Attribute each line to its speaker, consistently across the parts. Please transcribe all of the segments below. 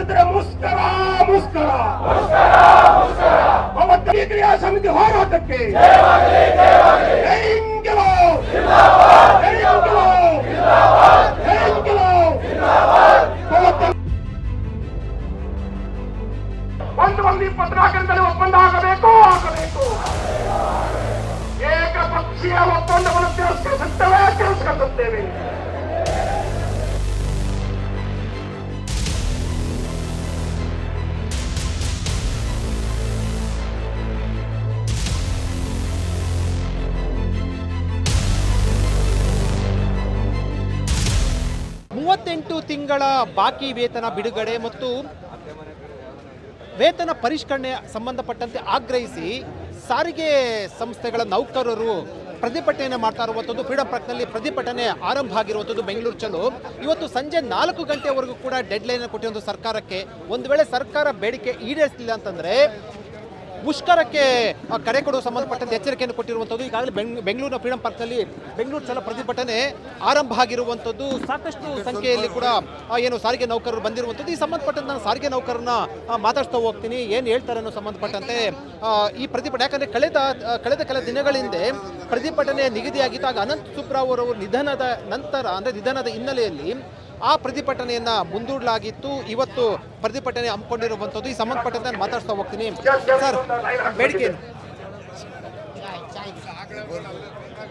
Speaker 1: ಇದ್ರೆ ಮುಸ್ಕರ ಮುಸ್ಕರ ಅವತ್ತು ಈ ಕ್ರಿಯಾ ಸಮಿತಿ ಹೋರಾಟಕ್ಕೆ ಜೈ ಇಂಕಿಲಾಬ್! ಜೈ ಇಂಕಿಲಾಬ್! ಜೈ ಇಂಕಿಲಾಬ್! ಅವತ್ತು ಒಂದು ಒಂದು ಇಪ್ಪತ್ನಾಲ್ಕರಿಂದಲೇ ಒಪ್ಪಂದ ಆಗಬೇಕು ಆಗಬೇಕು ಏಕಪಕ್ಷೀಯ ಒಪ್ಪಂದವನ್ನು ತಿರಸ್ಕರಿಸುತ್ತೇವೆ ತಿರಸ್ಕರಿಸುತ್ತೇವೆ
Speaker 2: ತಿಂಗಳ ಬಾಕಿ ವೇತನ ಬಿಡುಗಡೆ ಮತ್ತು ವೇತನ ಪರಿಷ್ಕರಣೆ ಸಂಬಂಧಪಟ್ಟಂತೆ ಆಗ್ರಹಿಸಿ ಸಾರಿಗೆ ಸಂಸ್ಥೆಗಳ ನೌಕರರು ಪ್ರತಿಭಟನೆ ಮಾಡ್ತಾ ಇರುವಂಥದ್ದು. ಫ್ರೀಡಂ ಪಾರ್ಕ್ನಲ್ಲಿ ಪ್ರತಿಭಟನೆ ಆರಂಭ ಆಗಿರುವಂಥದ್ದು ಬೆಂಗಳೂರು ಚಲೋ ಇವತ್ತು ಸಂಜೆ ನಾಲ್ಕು ಗಂಟೆವರೆಗೂ ಕೂಡ ಡೆಡ್ ಲೈನ್ ಕೊಟ್ಟಿರುವಂಥ ಸರ್ಕಾರಕ್ಕೆ ಒಂದು ವೇಳೆ ಸರ್ಕಾರ ಬೇಡಿಕೆ ಈಡೇರಿಸಲಿಲ್ಲ ಅಂತಂದರೆ ಮುಷ್ಕರಕ್ಕೆ ಕರೆ ಕೊಡುವ ಸಂಬಂಧಪಟ್ಟಂತೆ ಎಚ್ಚರಿಕೆಯನ್ನು ಕೊಟ್ಟಿರುವಂಥದ್ದು ಈಗಾಗಲೇ ಬೆಂಗ್, ಬೆಂಗಳೂರಿನ ಫ್ರೀಡಂ ಪಾರ್ಕ್ನಲ್ಲಿ ಬೆಂಗಳೂರು ಸಲ ಪ್ರತಿಭಟನೆ ಆರಂಭ ಆಗಿರುವಂಥದ್ದು. ಸಾಕಷ್ಟು ಸಂಖ್ಯೆಯಲ್ಲಿ ಕೂಡ ಏನು ಸಾರಿಗೆ ನೌಕರರು ಬಂದಿರುವಂಥದ್ದು. ಈ ಸಂಬಂಧಪಟ್ಟಂತೆ ನಾನು ಸಾರಿಗೆ ನೌಕರನ್ನ ಮಾತಾಡ್ತಾ ಹೋಗ್ತೀನಿ. ಏನು ಹೇಳ್ತಾರೆ ಅನ್ನೋ ಸಂಬಂಧಪಟ್ಟಂತೆ ಈ ಪ್ರತಿಭಟನೆ, ಯಾಕಂದರೆ ಕಳೆದ ಕಳೆದ ಕೆಲ ದಿನಗಳ ಹಿಂದೆ ಪ್ರತಿಭಟನೆ ನಿಗದಿಯಾಗಿದ್ದಾಗ ಅನಂತ್ ಸುಬ್ರಾವ್ ಅವರು ನಿಧನದ ನಂತರ, ಅಂದರೆ ನಿಧನದ ಹಿನ್ನೆಲೆಯಲ್ಲಿ ಆ ಪ್ರತಿಭಟನೆಯನ್ನ ಮುಂದೂಡಲಾಗಿತ್ತು. ಇವತ್ತು ಪ್ರತಿಭಟನೆ ಹಮ್ಮಿಕೊಂಡಿರುವಂಥದ್ದು. ಈ ಸಂಬಂಧಪಟ್ಟಂತೆ ನಾನು ಮಾತಾಡ್ತಾ ಹೋಗ್ತೀನಿ. ಸರ್ ಬೇಡಿಕೆ?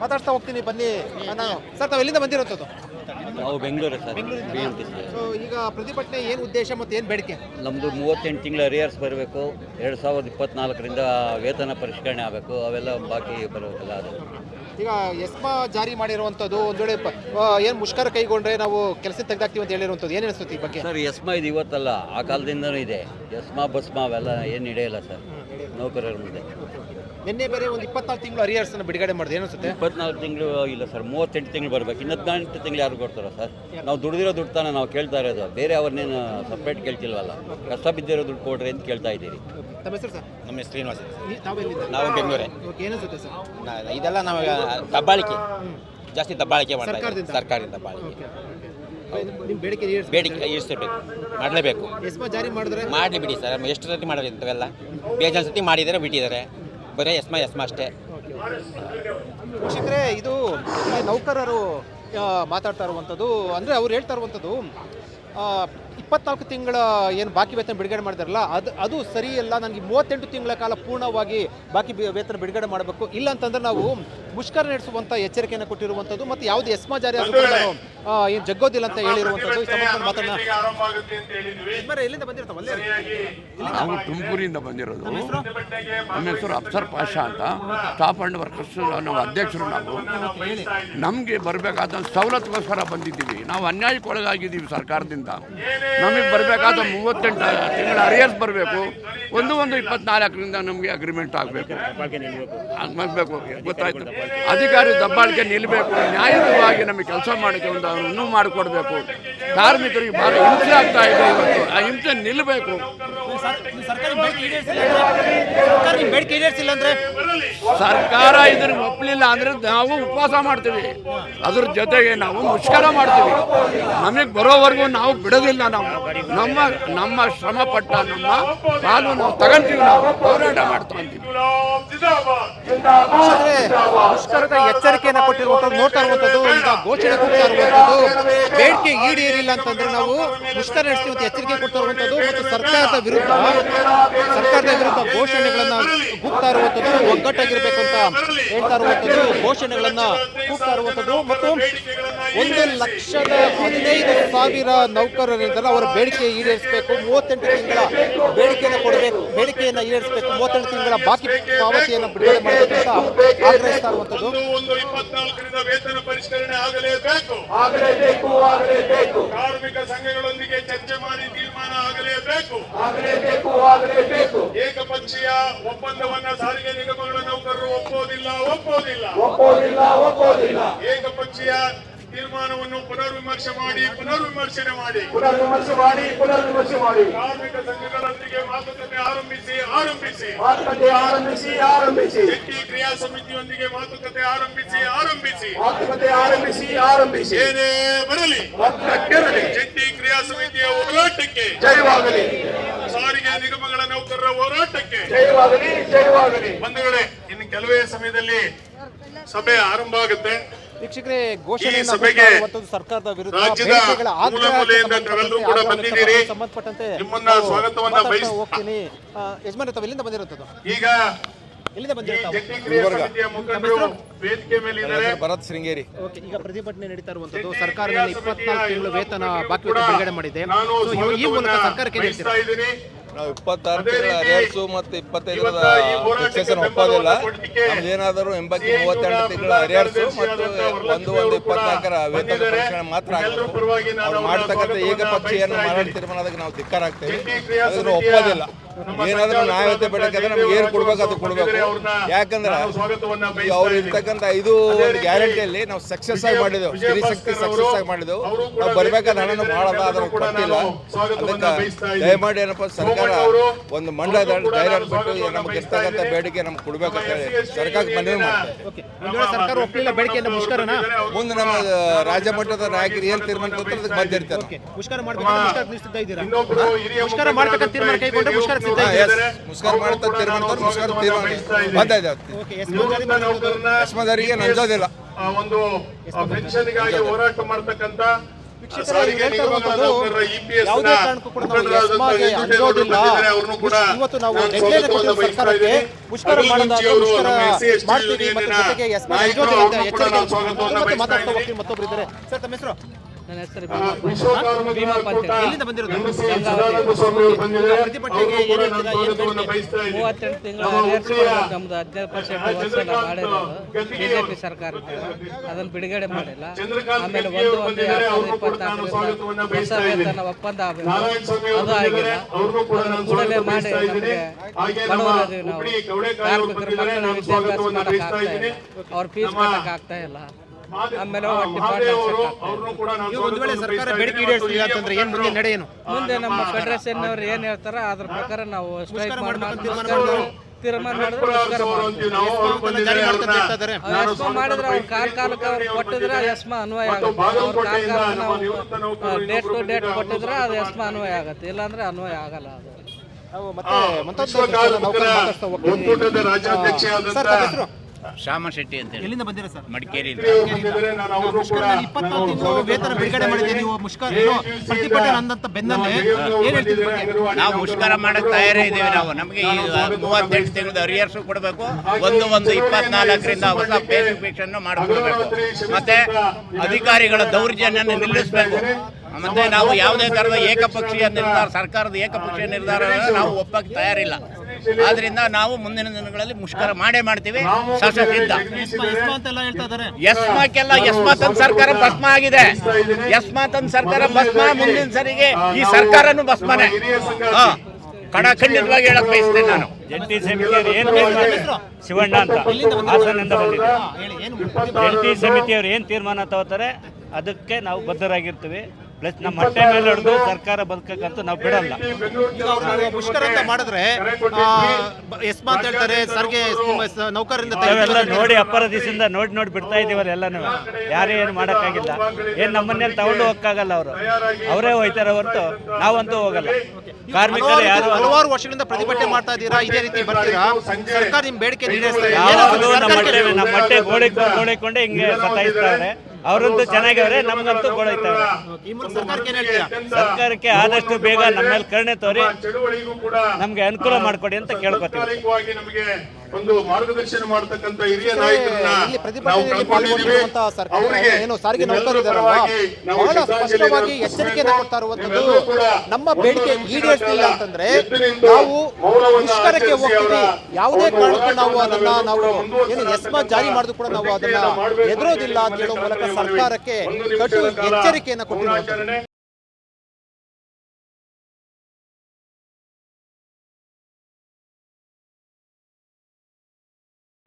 Speaker 2: ಮಾತಾಡ್ತಾ ಹೋಗ್ತೀನಿ ಬನ್ನಿ. ನಾನು ಸರ್ ತಾವು ಎಲ್ಲಿಂದ ಬಂದಿರೋದು
Speaker 3: ನಾವು Bengaluru sir B M T C
Speaker 2: so ಈಗ ಪ್ರತಿಭಟನೆ ಏನು ಉದ್ದೇಶ ಮತ್ತು ಏನು ಬೇಡಿಕೆ?
Speaker 3: ನಮ್ಮದು ಮೂವತ್ತೆಂಟು ತಿಂಗಳ ರಿಯರ್ಸ್ ಬರಬೇಕು. ಎರಡು ಸಾವಿರದ ಇಪ್ಪತ್ನಾಲ್ಕರಿಂದ ವೇತನ ಪರಿಷ್ಕರಣೆ ಆಗಬೇಕು. ಅವೆಲ್ಲ ಬಾಕಿ ಬರಬೇಕಲ್ಲ ಅದು
Speaker 2: ಈಗ ಎಸ್ಮಾ ಜಾರಿ ಮಾಡಿರುವಂಥದ್ದು ಒಂದು ವೇಳೆ ಏನು ಮುಷ್ಕರ ಕೈಗೊಂಡ್ರೆ ನಾವು ಕೆಲಸ ತೆಗೆದಾಕ್ತೀವಿ ಅಂತ ಹೇಳಿರುವಂಥದ್ದು ಏನು ಅನಿಸುತ್ತೆ ಈ ಬಗ್ಗೆ?
Speaker 3: ಸರ್ ಎಸ್ಮಾ ಇದು ಇವತ್ತಲ್ಲ ಆ ಕಾಲದಿಂದನೂ ಇದೆ. ಎಸ್ಮಾ ಬಸ್ಮಾ ಅವೆಲ್ಲ ಏನು ನಡೆಯಲ್ಲ ಸರ್. ನೌಕರರ ಮುಂದೆ.
Speaker 2: ನಿನ್ನೆ ಬೇರೆ ಒಂದು ಇಪ್ಪತ್ನಾಲ್ಕು ತಿಂಗಳು ಅರಿಯರ್ಸ್ ಅನ್ನು ಬಿಡುಗಡೆ ಮಾಡಿದೆ ಏನು ಅನ್ಸುತ್ತೆ?
Speaker 3: ಇಪ್ಪತ್ನಾಲ್ಕು ತಿಂಗಳು ಇಲ್ಲ ಸರ್ ಮೂವತ್ತೆಂಟು ತಿಂಗಳು ಬರಬೇಕು. ಇನ್ನು ಹದಿನೆಂಟು ತಿಂಗಳು ಯಾರು ಕೊಡ್ತಾರೋ ಸರ್? ನಾವು ದುಡಿದಿರೋ ದುಡ್ಡು ತಾನೇ ನಾವು ಕೇಳ್ತಾ ಇರೋದು. ಬೇರೆ ಅವ್ರನ್ನೇನು ಸಪ್ರೇಟ್ ಕೇಳ್ತಿಲ್ವಲ್ಲ? ಕಷ್ಟ ಬಿದ್ದಿರೋ ದುಡ್ಡು ಕೊಡ್ರಿ ಅಂತ ಕೇಳ್ತಾ ಇದ್ದೀರಿ.
Speaker 2: ತಮ್ಮ ಹೆಸರು ಸರ್?
Speaker 4: ನಮ್ಮ ಹೆಸರು ಶ್ರೀನಿವಾಸ
Speaker 2: ತಾವೆಲ್ಲಿಂದ
Speaker 4: ನಾವು ಬೆಂಗಳೂರೇ.
Speaker 2: ಓಕೆ ಏನಿಸುತ್ತೆ ಸರ್?
Speaker 4: ನಾ- ಇದೆಲ್ಲ ನಾವು ದಬ್ಬಾಳಿಕೆ. ಜಾಸ್ತಿ ದಬ್ಬಾಳಿಕೆ ಮಾಡ್ತಾರೆ
Speaker 2: ಸರ್ಕಾರದಿಂದ?
Speaker 4: ಇದ್ದಾರೆ. ಸರ್ಕಾರದಿಂದ? ದಬ್ಬಾಳಿಕೆ.
Speaker 2: ನಿಮ್ಮ ಬೇಡಿಕೆ ಈಡೇರಿಸಿ
Speaker 4: ಬೇಡಿಕೆ ಇರಿಸಬೇಕು ಮಾಡಲೇಬೇಕು.
Speaker 2: ಎಸ್ಮಾ ಜಾರಿ ಮಾಡಿದ್ರೆ?
Speaker 4: ಮಾಡಲಿ ಬಿಡಿ ಸರ್. ಎಷ್ಟು ಸತಿ ಮಾಡೋದು ಇಂಥವೆಲ್ಲ? ಬೇಜಾನ್ ಸತಿ ಮಾಡಿದ್ದಾರೆ ಬಿಟ್ಟಿದ್ದಾರೆ. ಬರೀ ಎಸ್ಮ ಎಸ್ಮ ಅಷ್ಟೇ.
Speaker 2: ವೀಕ್ಷಕರೇ ಇದು ನೌಕರರು ಆ, ಮಾತಾಡ್ತಾ ಇರುವಂಥದ್ದು. ಅಂದರೆ ಅವ್ರು ಹೇಳ್ತಾ ಇರುವಂಥದ್ದು ಆ, ಇಪ್ಪತ್ನಾಲ್ಕು ತಿಂಗಳ ಏನು ಬಾಕಿ ವೇತನ ಬಿಡುಗಡೆ ಮಾಡಿದಾರಲ್ಲ ಅದು ಅದು ಸರಿಯಲ್ಲ ನನಗೆ ಮೂವತ್ತೆಂಟು ತಿಂಗಳ ಕಾಲ ಪೂರ್ಣವಾಗಿ ಬಾಕಿ ವೇತನ ಬಿಡುಗಡೆ ಮಾಡಬೇಕು. ಇಲ್ಲ ಅಂತಂದ್ರೆ ನಾವು ಮುಷ್ಕರ ನಡೆಸುವಂಥ ಎಚ್ಚರಿಕೆಯನ್ನು ಕೊಟ್ಟಿರುವಂಥದ್ದು ಮತ್ತು ಯಾವುದು ಎಸ್ಮಾ ಜಾರಿ ಆದರೂ ಆ, ಏನು ಜಗ್ಗೋದಿಲ್ಲ ಅಂತ ಹೇಳಿರುವಂಥದ್ದು ಮಾತನ್ನ
Speaker 1: ಆರಂಭ ಆಗುತ್ತೆ ಅಂತ ಹೇಳಿದ್ವಿ
Speaker 2: ಯಜಮಾನ್ರೆ, ಎಲ್ಲಿಂದ ಬಂದಿರ್ತಾವ? ಅಲ್ಲೇ
Speaker 5: ನಾವು ತುಮಕೂರಿಂದ ಬಂದಿರೋದು. ನಮ್ಮ ಹೆಸರು? ಅಫ್ಸರ್ ಪಾಷಾ ಅಂತ. ಸ್ಟಾಫ್ ಅಂಡ್ ವರ್ಕರ್ಸ್ ನಾವು ಅಧ್ಯಕ್ಷರು ನಾವು. ನಮಗೆ ಬರಬೇಕಾದ ಸವಲತ್ತುಗೋಸ್ಕರ ಬಂದಿದ್ದೀವಿ. ನಾವು ಅನ್ಯಾಯಕ್ಕೆ ಒಳಗಾಗಿದ್ದೀವಿ ಸರ್ಕಾರದಿಂದ. ನಮಗೆ ಬರಬೇಕಾದ ಮೂವತ್ತೆಂಟು ತಿಂಗಳ ಅರಿಯರ್ಸ್ ಬರಬೇಕು. ಒಂದು ಒಂದು ಇಪ್ಪತ್ನಾಲ್ಕರಿಂದ ನಮಗೆ ಅಗ್ರಿಮೆಂಟ್ ಆಗಬೇಕು. ಆಗಬೇಕು. ಗೊತ್ತಾಯ್ತು. ಅಧಿಕಾರಿ ದಬ್ಬಾಳಿಕೆ ನಿಲ್ಲಬೇಕು ನ್ಯಾಯಯುತವಾಗಿ ನಮಗೆ ಕೆಲಸ ಮಾಡೋಕ್ಕೆ ಒಂದು ಇನ್ನೂ ಮಾಡಿಕೊಡ್ಬೇಕು. ಕಾರ್ಮಿಕರಿಗೆ ಭಾಳ ಹಿಂಸೆ ಆಗ್ತಾ ಇದೆ ಇವತ್ತು. ಆ ಹಿಂಸೆ ನಿಲ್ಲಬೇಕು
Speaker 2: ಸರ್ಕಾರ
Speaker 5: ಇದನ್ನು ಒಪ್ಪಲಿಲ್ಲ ಅಂದ್ರೆ ನಾವು ಉಪವಾಸ ಮಾಡ್ತೀವಿ. ಅದ್ರ ಜೊತೆಗೆ ನಾವು ಮುಷ್ಕರ ಮಾಡ್ತೀವಿ. ನಮಗೆ ಬರೋವರೆಗೂ ನಾವು ಬಿಡೋದಿಲ್ಲ. ನಾವು ನಮ್ಮ ನಮ್ಮ ಶ್ರಮ ಪಟ್ಟ ನಮ್ಮ ಪಾಲು ನಾವು ತಗೊಂತೀವಿ ನಾವು ಹೋರಾಟ ಮಾಡ್ತಾ
Speaker 2: ಮುಷ್ಕರದ ಎಚ್ಚರಿಕೆಯನ್ನು ಕೊಟ್ಟಿರುವಂಥದ್ದು ನೋಡ್ತಾ ಇರುವಂಥದ್ದು ಘೋಷಣೆ ಕೊಡ್ತಾ ಇರುವಂಥದ್ದು. ಬೇಡಿಕೆ ಈಡೇರಿಲ್ಲ ಅಂತಂದ್ರೆ ನಾವು ಮುಷ್ಕರ ನಡೆಸ್ತೀವಿ ಅಂತ ಎಚ್ಚರಿಕೆ ಕೊಡ್ತಾ ಇರುವಂಥದ್ದು ಮತ್ತು ಸರ್ಕಾರದ ವಿರುದ್ಧ ಸರ್ಕಾರದ ವಿರುದ್ಧ ಘೋಷಣೆಗಳನ್ನ ಕೂಗ್ತಾ ಇರುವಂಥದ್ದು ಒಗ್ಗಟ್ಟಾಗಿರ್ಬೇಕು ಅಂತ ಹೇಳ್ತಾ ಇರುವಂಥದ್ದು ಘೋಷಣೆಗಳನ್ನ ಕೂಗ್ತಾ ಇರುವಂಥದ್ದು. ಮತ್ತು ಒಂದು ಲಕ್ಷದ ಹದಿನೈದು ಸಾವಿರ ನೌಕರರಿದ್ದಾರೆ ಅವರ ಬೇಡಿಕೆ ಈಡೇರಿಸಬೇಕು. ಮೂವತ್ತೆಂಟು ತಿಂಗಳ ಬೇಡಿಕೆಯನ್ನು ಕೊಡಬೇಕು. ಬೇಡಿಕೆಯನ್ನು ಈಡೇರಿಸಬೇಕು. ಮೂವತ್ತೆಂಟು ತಿಂಗಳ ಬಾಕಿ ಪಾವತಿಯನ್ನು ಬಿಡುಗಡೆ ಮಾಡಬೇಕು ಅಂತ ಆಗ್ರಹಿಸ್ತಾ ಇರುವಂಥದ್ದು.
Speaker 1: ಆಗಲೇಬೇಕು.
Speaker 6: ಆಗಲೇಬೇಕು ಆಗಲೇಬೇಕು.
Speaker 1: ಕಾರ್ಮಿಕ ಸಂಘಗಳೊಂದಿಗೆ ಚರ್ಚೆ ಮಾಡಿ ತೀರ್ಮಾನ ಆಗಲೇಬೇಕು.
Speaker 6: ಆಗಲೇಬೇಕು ಆಗಲೇಬೇಕು.
Speaker 1: ಏಕಪಕ್ಷೀಯ ಒಪ್ಪಂದವನ್ನ ಸಾರಿಗೆ ನಿಗಮಗಳ ನೌಕರರು ಒಪ್ಪೋದಿಲ್ಲ ಒಪ್ಪೋದಿಲ್ಲ.
Speaker 6: ಒಪ್ಪೋದಿಲ್ಲ ಒಪ್ಪೋದಿಲ್ಲ.
Speaker 1: ಏಕಪಕ್ಷೀಯ ತೀರ್ಮಾನವನ್ನು ಪುನರ್ವಿಮರ್ಶೆ ಮಾಡಿ ಪುನರ್ವಿಮರ್ಶನೆ ಮಾಡಿ.
Speaker 6: ಪುನರ್ವಿಮರ್ಶೆ ಮಾಡಿ ಪುನರ್ವಿಮರ್ಶೆ ಮಾಡಿ.
Speaker 1: ಕಾರ್ಮಿಕ ಸಂಘಗಳೊಂದಿಗೆ ಮಾತುಕತೆ ಆರಂಭಿಸಿ ಆರಂಭಿಸಿ.
Speaker 6: ಮಾತುಕತೆ ಆರಂಭಿಸಿ ಆರಂಭಿಸಿ.
Speaker 1: ಜಂಟಿ ಕ್ರಿಯಾ ಸಮಿತಿಯೊಂದಿಗೆ ಮಾತುಕತೆ ಆರಂಭಿಸಿ ಆರಂಭಿಸಿ.
Speaker 6: ಮಾತುಕತೆ ಆರಂಭಿಸಿ ಆರಂಭಿಸಿ.
Speaker 1: ಏನೇ ಬರಲಿ
Speaker 6: ಒಗ್ಗಟ್ಟಿರಲಿ
Speaker 1: ಜಂಟಿ ಕ್ರಿಯಾ ಸಮಿತಿಯ ಹೋರಾಟಕ್ಕೆ.
Speaker 6: ಜಯವಾಗಲಿ.
Speaker 1: ಸಾರಿಗೆ ನಿಗಮಗಳ ನೌಕರರ ಹೋರಾಟಕ್ಕೆ.
Speaker 6: ಜಯವಾಗಲಿ ಜಯವಾಗಲಿ.
Speaker 1: ಬಂಧುಗಳೇ ಇನ್ನು ಕೆಲವೇ ಸಮಯದಲ್ಲಿ ಸಭೆ ಆರಂಭ ಆಗುತ್ತೆ.
Speaker 2: ವೀಕ್ಷಕರೇ ಘೋಷಣೆ ಸರ್ಕಾರದ ವಿರುದ್ಧ ಸಂಬಂಧಪಟ್ಟಂತೆ ಹೋಗ್ತೀನಿ. ತಾವು ಎಲ್ಲಿಂದ ಬಂದಿರುತ್ತದು
Speaker 1: ಈಗ
Speaker 2: ಎಲ್ಲಿಂದ
Speaker 7: ಭರತ್ ಶೃಂಗೇರಿ.
Speaker 2: ಓಕೆ ಈಗ ಪ್ರತಿಭಟನೆ ನಡೀತಾ ಇರುವಂತದ್ದು
Speaker 1: ಸರ್ಕಾರದಲ್ಲಿ
Speaker 2: ಇಪ್ಪತ್ನಾಲ್ಕು ತಿಂಗಳು ವೇತನ ಬಾಕಿ ಬಿಡುಗಡೆ ಮಾಡಿದೆ.
Speaker 1: ನಾನು
Speaker 2: ಈ- ಮೂಲಕ ಸರ್ಕಾರಕ್ಕೆ
Speaker 7: ನಾವು ಇಪ್ಪತ್ತಾರು ತಿಂಗಳ ಅರಿಯರ್ಸು ಮತ್ತು ಇಪ್ಪತ್ತೈದರ ಫಿಕ್ಸೇಷನ್ ಒಪ್ಪೋದಿಲ್ಲ ಏನಾದರೂ ಎಂಬತ್ತು ಮೂವತ್ತೆರಡು ತಿಂಗಳ ಅರಿಯರ್ಸು ಮತ್ತು ಒಂದು ಒಂದು ಇಪ್ಪತ್ನಾಲ್ಕರ ವೇತನ ಪರೀಕ್ಷಣೆ ಮಾತ್ರ ಆಗಬೇಕು. ಅವ್ರು ಮಾಡ್ತಕ್ಕಂಥ
Speaker 1: ಸ್ವಾಗತವನ್ನ
Speaker 7: ಏಕಪಕ್ಷೀಯನ ಮಾರಾಟ
Speaker 1: ಇದ್ದೀನಿ.
Speaker 7: ನಾವು ಧಿಕ್ಕಾರ ಆಗ್ತೇವೆ. ಅದನ್ನು ಒಪ್ಪೋದಿಲ್ಲ. ಏನಾದರೂ ನ್ಯಾಯತೆ ಬೇಕಾದ್ರೆ ನಮ್ಗೆ ಏನು ಕೊಡ್ಬೇಕು ಅದು ಕೊಡಬೇಕು. ಯಾಕಂದ್ರೆ ಅವ್ರು. ಇರ್ತಕ್ಕಂಥ ಐದು ಒಂದು ಗ್ಯಾರಂಟಿಯಲ್ಲಿ ನಾವು ಸಕ್ಸಸ್ ಆಗಿ ಮಾಡಿದೆವು. ಶಕ್ತಿ ಸಕ್ಸಸ್ ಆಗಿ ಮಾಡಿದೆವು. ನಾವು ಬರಬೇಕಾದ ಹಣನೂ ಭಾಳ ಅದ ಅದನ್ನು ಕೊಟ್ಟಿಲ್ಲ. ಅದಕ್ಕೆ. ದಯಮಾಡಿ ಏನಪ್ಪ ಸರ್ಕಾರ
Speaker 1: ಅವರು
Speaker 7: ಒಂದು ಮಂಡಳ
Speaker 1: ಡೈರೆಕ್ಟ್
Speaker 7: ಧೈರ್ಯ ಬಿಟ್ಟು ನಮ್ಗೆ ಇರ್ತಕ್ಕಂಥ ಬೇಡಿಕೆ ನಮ್ಗೆ ಕೊಡ್ಬೇಕಂತ ಹೇಳಿ. ಸರ್ಕಾರಕ್ಕೆ ಮನವಿ
Speaker 1: ಯೂನಿಯನ್ನ
Speaker 7: ಮಾಡ್ತೇವೆ.
Speaker 2: ಓಕೆ. ಒಂದು ಸರ್ಕಾರ ಬೇಡಿಕೆಯಿಂದ ಮುಷ್ಕರನ?
Speaker 7: ಮುಂದೆ ನಮ್ಮ ರಾಜ್ಯ ಮಟ್ಟದ ನಾಯಕರು ಏನು ತೀರ್ಮಾನ ತಗೋತಾರೆ ಅದಕ್ಕೆ ಬಂದಿರ್ತೇವೆ
Speaker 2: ಓಕೆ. ಮುಷ್ಕರ ಮುಷ್ಕರ ಮಾಡ್ಬೇಕಂತ ತೀರ್ಮಾನ ಕೈಗೊಂಡ್ರೆ ಮುಷ್ಕರ ಸಿದ್ಧ ಇದ್ದೀರಾ.
Speaker 7: ಮಾಡ್ತಾ ತೀರ್ಮಾನ ಮುಸ್ಕರ ತೀರ್ಮಾನ ಯಶಮದರಿಗೆ ನಂಜೋದಿಲ್ಲ
Speaker 1: ಒಂದು ಪೆನ್ಷನ್ಗಾಗಿ ಹೋರಾಟ ಮಾಡ್ತಕ್ಕಂತ
Speaker 2: ವೀಕ್ಷಕರೇ,
Speaker 1: ಸಾರಿಗೆ ನಿಗಮಗಳ ನೌಕರರ ನ
Speaker 2: ಯಾವುದೇ ಕೂಡ
Speaker 1: ಮುಖಂಡರಾದಂತಹ
Speaker 2: ಯಸ್ಮಾಗೆ
Speaker 1: ಬಂದಿದ್ದಾರೆ. ಅವ್ರನ್ನೂ ಕೂಡ
Speaker 2: ಇವತ್ತು ನಾವು ಡೆಡ್ಲೈನ್
Speaker 1: ಸ್ವಾಗತವನ್ನ
Speaker 2: ಸರ್ಕಾರಕ್ಕೆ
Speaker 1: ಇದ್ದೀನಿ.
Speaker 2: ಮುಷ್ಕರ
Speaker 1: ಅರುಣ್
Speaker 2: ಮಾಡದಾಗ
Speaker 1: ಮುಂಚಿ ಅವರು
Speaker 2: ಮುಷ್ಕರ
Speaker 1: ನಮ್ಮ SC, ST
Speaker 2: ಮತ್ತು
Speaker 1: ಯೂನಿಯನ್ನಿನ
Speaker 2: ಜೊತೆಗೆ ಯಸ್ಮಾಗೆ
Speaker 1: ನಾಯಕರು,
Speaker 2: ಅಂಜೋದಿಲ್ಲ
Speaker 1: ಕೂಡ
Speaker 2: ಎಚ್ಚರಿಕೆ
Speaker 1: ನಾನು
Speaker 2: ಮತ್ತೆ
Speaker 1: ಬಯಸ್ತಾ
Speaker 2: ಮಾತಾಡ್ತಾ
Speaker 1: ಇದ್ದೀನಿ.
Speaker 2: ಇದ್ದಾರೆ ಸರ್ ತಮ್ಮ ಹೆಸರು
Speaker 8: ನನ್ನ ಹೆಸರು
Speaker 2: ಎಲ್ಲಿಂದ ಬಂದಿರೋದು? ಪ್ರತಿಭಟನೆಗೆ ಏನ್.
Speaker 8: ಮೂವತ್ತೆಂಟು ತಿಂಗಳ ನಮ್ದು ಹದಿನೈದು ಪರ್ಸೆಂಟ್ ಮಾಡಿರೋದು. ಬಿಜೆಪಿ ಸರ್ಕಾರ ಅದನ್ನು ಬಿಡುಗಡೆ ಮಾಡಿಲ್ಲ. ಆಮೇಲೆ ಒಂದು ಒಂದು. ಎರಡ್ ಸಾವಿರದ ಇಪ್ಪತ್ನಾಲ್ಕರಿಂದ ಹೊಸ ವೇತನ ಒಪ್ಪಂದ ಆಗಬೇಕು ಅದು. ಆಗಿಲ್ಲ.
Speaker 1: ಅವ್ರನ್ನೂ ಕೂಡ ನಾನು
Speaker 8: ಕೂಡಲೇ ಮಾಡಿ. ನಮಗೆ ನಾವು.
Speaker 1: ನಾನು
Speaker 8: ವಿದ್ಯಾಭ್ಯಾಸ
Speaker 1: ಮಾಡೋಕ್ಕಾಗ್ತಾ
Speaker 8: ಇಲ್ಲ. ಅವ್ರ ಫೀಸ್ ಮಾಡೋಕ್ಕಾಗ್ತಾ ಇಲ್ಲ. ಆಮೇಲೆ
Speaker 2: ಒಂದು ವೇಳೆ ಸರ್ಕಾರ ಬೇಡಿಕೆ ಈಡೇರಿಸಲಿಲ್ಲ ಅಂತಂದ್ರೆ ಏನು ಮುಂದೆ ನಡೆ ಏನು
Speaker 8: ಮುಂದೆ ನಮ್ಮ ಫೆಡರೇಷನ್ ಅವ್ರು ಏನ್ ಹೇಳ್ತಾರ ಅದ್ರ ಪ್ರಕಾರ ನಾವು ಸ್ಟ್ರೈಕ್ ಮಾಡಬೇಕು ತೀರ್ಮಾನ ಮಾಡಿದ್ರು.
Speaker 1: ಅವರು
Speaker 8: ಕಾಲ್ ಕಾಲಕ್ಕೆ ಅವ್ರು ಕೊಟ್ಟಿದ್ರೆ ಯಸ್ಮ ಅನ್ವಯ ಆಗುತ್ತೆ. Date to date. ಕೊಟ್ಟಿದ್ರೆ ಅದು ಯಸ್ಮ ಅನ್ವಯ ಆಗುತ್ತೆ. ಇಲ್ಲಾಂದ್ರೆ ಅನ್ವಯ ಆಗಲ್ಲ ಅದು.
Speaker 2: ನಾವು ಮತ್ತೆ ಸರ್
Speaker 3: ಶ್ಯಾಮ ಶೆಟ್ಟಿ ಅಂತ ಹೇಳಿ.
Speaker 2: ಎಲ್ಲಿಂದ ಬಂದಿರ ಸರ್?
Speaker 3: ಮಡಿಕೇರಿ
Speaker 1: ಅವರು ನಾನು ಅವ್ರನ್ನೂ ಕೂಡ
Speaker 2: ಮುಷ್ಕರ ಇಪ್ಪತ್ನಾಲ್ಕು ತಿಂಗಳು ವೇತನ ಬಿಡುಗಡೆ ಮಾಡಿದೆ ನೀವು ಮುಷ್ಕರ ಪ್ರತಿಭಟನೆ ಅಂದಂತ ಬೆನ್ನಲ್ಲೇ ಏನ್ ಹೇಳ್ತೀರಿ ಬಗ್ಗೆ?
Speaker 9: ನಾವು ಮುಷ್ಕರ ಮಾಡಕ್ ತಯಾರೇ ಇದ್ದೀವಿ ನಾವು. ನಮಗೆ ಈ ಮೂವತ್ತೆಂಟು ತಿಂಗಳದ ಅರಿಯರ್ಸು ಕೊಡಬೇಕು. ಒಂದು ಒಂದು ಇಪ್ಪತ್ನಾಲ್ಕರಿಂದ ಹೊಸ ಪೇ ಫಿಕ್ಷನ್ ಮಾಡಿಕೊಡ್ಬೇಕು. ಮತ್ತೆ ಅಧಿಕಾರಿಗಳ ದೌರ್ಜನ್ಯ ನಿಲ್ಲಿಸಬೇಕು. ಮತ್ತೆ ನಾವು ಯಾವುದೇ ತರಹದ ಏಕಪಕ್ಷೀಯ ನಿರ್ಧಾರ ಸರ್ಕಾರದ ಏಕಪಕ್ಷೀಯ ನಿರ್ಧಾರ ನಾವು ಒಪ್ಪಕ್ಕೆ ತಯಾರಿಲ್ಲ. ಆದ್ರಿಂದ ನಾವು ಮುಂದಿನ ದಿನಗಳಲ್ಲಿ ಮುಷ್ಕರ ಮಾಡೇ ಮಾಡ್ತೀವಿ. ಸಸ ಯಸ್ಮಾಕೆಲ್ಲ ಯಸ್ಮಾತನ್ ಸರ್ಕಾರ ಭಸ್ಮ ಆಗಿದೆ. ಯಸ್ಮಾತನ್ ಸರ್ಕಾರ ಭಸ್ಮ ಮುಂದಿನ ಸರಿಗೆ ಈ ಸರ್ಕಾರನು ಭಸ್ಮನೆ. ಹಾ ಕಡಾಖಂಡಿತವಾಗಿ ಹೇಳಕ್ ಬಯಸ್ತೇನೆ ನಾನು.
Speaker 10: ಜಂಟಿ ಸಮಿತಿಯವರು ಏನು ಶಿವಣ್ಣ ಅಂತ. ಹಾಸನದಿಂದ ಬಂದಿದೆ ಜಂಟಿ ಸಮಿತಿಯವರು ಏನು ತೀರ್ಮಾನ ತಗೋತಾರೆ? ಅದಕ್ಕೆ ನಾವು ಬದ್ಧರಾಗಿರ್ತೀವಿ. ಪ್ಲಸ್ ನಮ್ಮ ಹೊಟ್ಟೆ ಮೇಲೆ ಹಿಡಿದು ಸರ್ಕಾರ ಬದುಕಕ್ಕಂತೂ ನಾವು ಬಿಡಲ್ಲ.
Speaker 2: ಮುಷ್ಕರ ಅಂತ ಮಾಡಿದ್ರೆ ಎಸ್ಮಾ ಅಂತ ಹೇಳ್ತಾರೆ ಸರ್ಗೆ ನೌಕರರಿಂದ
Speaker 10: ನಾವೆಲ್ಲ ನೋಡಿ ಅಪ್ಪರ ದಿವಸದಿಂದ ನೋಡಿ ನೋಡಿ ಬಿಡ್ತಾ ಇದೀವಲ್ಲ ಎಲ್ಲನೂ. ಯಾರೇ ಏನು ಮಾಡೋಕ್ಕಾಗಿಲ್ಲ. ಏನು ನಮ್ಮನ್ನೇನು ತಗೊಂಡು ಹೋಗಕ್ಕಾಗಲ್ಲ ಅವರು. ಅವರೇ ಹೋಯ್ತಾರೆ ಹೊರತು ನಾವಂತೂ ಹೋಗಲ್ಲ. ಕಾರ್ಮಿಕರು ಯಾರು
Speaker 2: ಹಲವಾರು ವರ್ಷಗಳಿಂದ ಪ್ರತಿಭಟನೆ ಮಾಡ್ತಾ ಇದ್ದೀರಾ? ಇದೇ ರೀತಿ ಬರ್ತೀರಾ? ಸರ್ಕಾರ ನಿಮ್ಮ ಬೇಡಿಕೆ ಈಡೇರಿಸ್ತಾ ಇದೆ. ಏನಾದ್ರು
Speaker 10: ಯಾವಾಗಲೂ ನಮ್ಮ ಹೊಟ್ಟೆ ನಮ್ಮ ಹೊಟ್ಟೆ ಗೋಳಿಕೊಂಡು ಗೋಳಿಕೊಂಡೆ ಹಿಂಗೆ ಸತಾಯಿಸ್ತಾವ್ರೆ ಅವರಂತೂ ಚೆನ್ನಾಗಿವ್ರೆ ನಮ್ಗಂತೂ ಗೋಳೈತಾವ್ರೆ
Speaker 2: ಸರ್ಕಾರಕ್ಕೆ ಏನ್ ಹೇಳ್ತೀರಾ
Speaker 10: ಸರ್ಕಾರಕ್ಕೆ ಆದಷ್ಟು ಬೇಗ ನಮ್ಮ ಮೇಲೆ ಕರುಣೆ ತೋರಿ ನಮ್ಗೆ ಅನುಕೂಲ ಮಾಡ್ಕೊಡಿ ಅಂತ ಕೇಳ್ಕೊತೀವಿ.
Speaker 1: ಒಂದು ಮಾರ್ಗದರ್ಶನ ಮಾಡತಕ್ಕಂತ ಹಿರಿಯ ನಾಯಕರನ್ನ ನಾವು
Speaker 2: ಪ್ರತಿಭಟನೆಯಲ್ಲಿ
Speaker 1: ಕಳ್ಕೊಂಡಿದ್ದೀವಿ. ಅವರಿಗೆ
Speaker 2: ಏನು ಸಾರಿಗೆ ಬಹಳ ಸ್ಪಷ್ಟವಾಗಿ. ಎಚ್ಚರಿಕೆಯನ್ನು ಕೊಡ್ತಾ ಇರುವಂತದ್ದು ನಮ್ಮ ಬೇಡಿಕೆ ಈಡೇರಿಸಲಿಲ್ಲ ಅಂತಂದ್ರೆ ನಾವು ಮುಷ್ಕರಕ್ಕೆ ಹೋಗ್ತೀವಿ. ಯಾವುದೇ ಕಾರಣಕ್ಕೂ ನಾವು ಅದನ್ನ ನಾವು ಏನು ಎಸ್ಮಾ ಜಾರಿ ಮಾಡಿದ್ರು ಕೂಡ ನಾವು ಅದನ್ನ ಎದುರೋದಿಲ್ಲ ಅಂತ ಹೇಳೋ ಮೂಲಕ ಸರ್ಕಾರಕ್ಕೆ ಕಟ್ಟು ಎಚ್ಚರಿಕೆಯನ್ನು ಕೊಟ್ಟಿರುವಂತದ್ದು